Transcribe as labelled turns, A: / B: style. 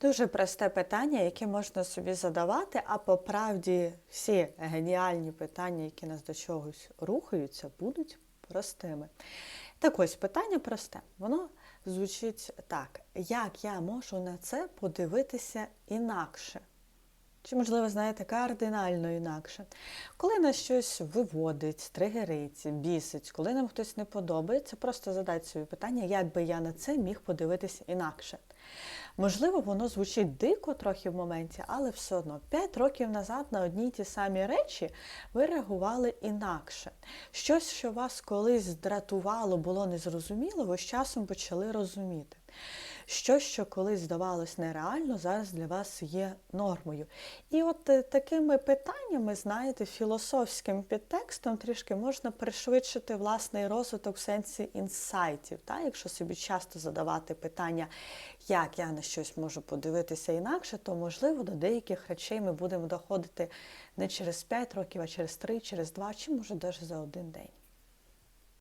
A: Дуже просте питання, яке можна собі задавати, а по правді всі геніальні питання, які нас до чогось рухаються, будуть простими. Так ось питання просте. Воно звучить так: як я можу на це подивитися інакше? Чи, можливо, знаєте, кардинально інакше. Коли нас щось виводить, тригерить, бісить, коли нам хтось не подобається, просто задайте собі питання, як би я на це міг подивитися інакше. Можливо, воно звучить дико трохи в моменті, але все одно 5 років назад на одні й ті самі речі ви реагували інакше. Щось, що вас колись здратувало, було незрозуміло, ви з часом почали розуміти. Щось, що колись здавалось нереально, зараз для вас є нормою. І от е, такими питаннями, знаєте, філософським підтекстом трішки можна пришвидшити власний розвиток в сенсі інсайтів. Та? Якщо собі часто задавати питання, як я на щось можу подивитися інакше, то можливо до деяких речей ми будемо доходити не через 5 років, а через 3, через 2, чи може навіть за один день.